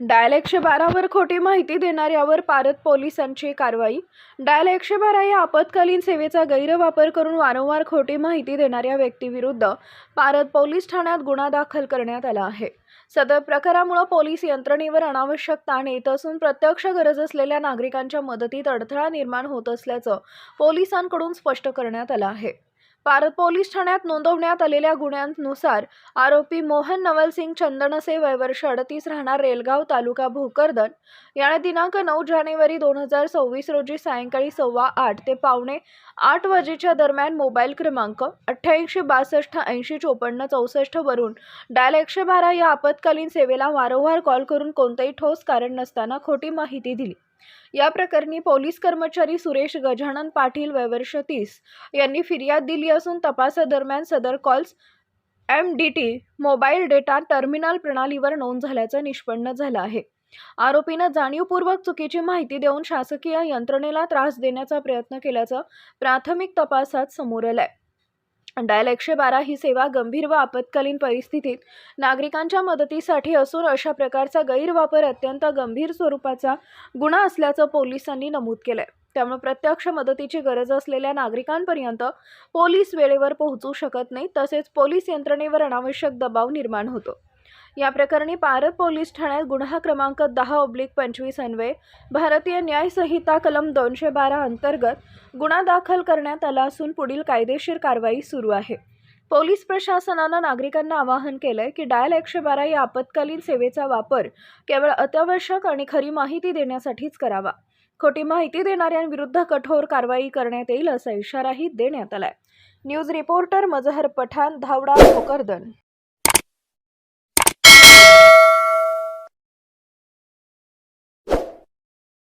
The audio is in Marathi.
डायल एकशे बारावर खोटी माहिती देणाऱ्यावर पारत पोलिसांची कारवाई. डायल एकशे बारा या आपत्कालीन सेवेचा गैरवापर करून वारंवार खोटी माहिती देणाऱ्या व्यक्तीविरुद्ध पारत पोलीस ठाण्यात गुन्हा दाखल करण्यात आला आहे. सदर प्रकारामुळे पोलीस यंत्रणेवर अनावश्यक ताण येत असून प्रत्यक्ष गरज असलेल्या नागरिकांच्या मदतीत अडथळा निर्माण होत असल्याचं पोलिसांकडून स्पष्ट करण्यात आलं आहे. पार पोलीस ठाण्यात नोंदवण्यात आलेल्या गुन्ह्यांनुसार आरोपी मोहन नवलसिंग चंदनसे वयवर्ष अडतीस राहणार रेलगाव तालुका भोकरदन. याने दिनांक नऊ जानेवारी दोन हजार सव्वीस रोजी सायंकाळी सव्वा आठ ते पावणे आठ वाजेच्या दरम्यान मोबाईल क्रमांक अठ्ठ्याऐंशी बासष्ट ऐंशी चोपन्न चौसष्ट वरून डायल एकशे बारा या आपत्कालीन सेवेला वारंवार कॉल करून कोणतेही ठोस कारण नसताना खोटी माहिती दिली. या प्रकरणी पोलीस कर्मचारी सुरेश गजानन पाटील वयवर्ष तीस यांनी फिर्याद दिली असून तपासादरम्यान सदर calls M D T mobile data terminal प्रणालीवर नोंद झाल्याचं निष्पन्न झालं आहे. आरोपीनं जाणीवपूर्वक चुकीची माहिती देऊन शासकीय यंत्रणेला त्रास देण्याचा प्रयत्न केल्याचं प्राथमिक तपासात समोर आलंय. डायल एकशे बारा ही सेवा गंभीर व आपत्कालीन परिस्थितीत नागरिकांच्या मदतीसाठी असून अशा प्रकारचा गैरवापर अत्यंत गंभीर स्वरूपाचा गुन्हा असल्याचं पोलिसांनी नमूद केलंय. त्यामुळे प्रत्यक्ष मदतीची गरज असलेल्या नागरिकांपर्यंत पोलीस वेळेवर पोहोचू शकत नाही तसेच पोलीस यंत्रणेवर अनावश्यक दबाव निर्माण होतो. या प्रकरणी पारत पोलीस ठाण्यात गुन्हा क्रमांक दहा ओब्लिक पंचवीस अन्वये भारतीय न्यायसंहिता कलम दोनशे बारा अंतर्गत गुन्हा दाखल करण्यात आला असून पुढील कायदेशीर कारवाई सुरू आहे. पोलीस प्रशासनानं नागरिकांना आवाहन केलंय की डायल एकशे बारा या आपत्कालीन सेवेचा वापर केवळ अत्यावश्यक आणि खरी माहिती देण्यासाठीच करावा. खोटी माहिती देणाऱ्यांविरुद्ध कठोर कारवाई करण्यात येईल असा इशाराही देण्यात आलाय. News reporter Mazhar Pathan Dhawada Bhokardan.